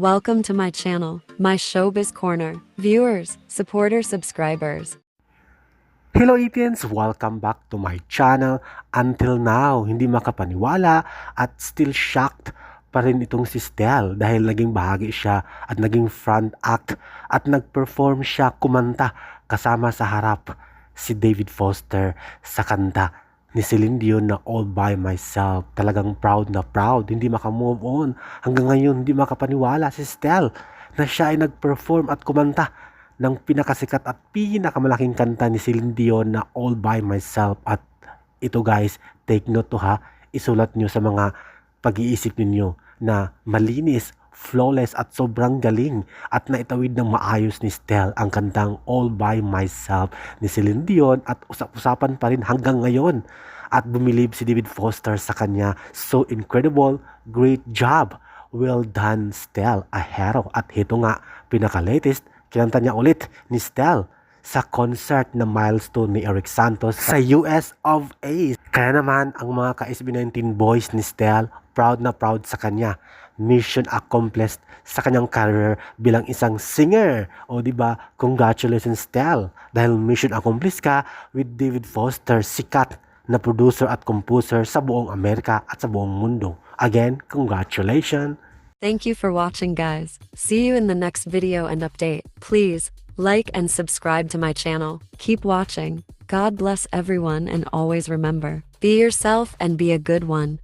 Welcome to my channel, my showbiz corner. Viewers, supporters, subscribers. Hello Etians! Welcome back to my channel. Until now, hindi makapaniwala at still shocked pa rin itong si Stel dahil naging bahagi siya at naging front act at nag-perform siya kumanta kasama sa harap si David Foster sa kanta ni Celine Dion na All By Myself. Talagang proud na proud, hindi makamove on. Hanggang ngayon, hindi makapaniwala si Stel na siya ay nag-perform at kumanta ng pinakasikat at pinakamalaking kanta ni Celine Dion na All By Myself. At ito guys, take note to ha, isulat nyo sa mga pag-iisip ninyo na malinis, flawless at sobrang galing at naitawid ng maayos ni Stel ang kantang All By Myself ni Celine Dion at usap-usapan pa rin hanggang ngayon at bumilib si David Foster sa kanya. So incredible, great job. Well done, Stel, a hero. At ito nga, pinaka-latest, kinanta niya ulit ni Stel sa concert na milestone ni Eric Santos sa US of A. Kaya naman, ang mga ka-SB19 boys ni Stel, proud na proud sa kanya. Mission accomplished sa kanyang career bilang isang singer. O di ba? Congratulations Stel. Dahil mission accomplished ka with David Foster, sikat na producer at composer sa buong Amerika at sa buong mundo. Again, congratulations! Thank you for watching, guys. See you in the next video and update. Please like and subscribe to my channel. Keep watching. God bless everyone and always remember be yourself and be a good one.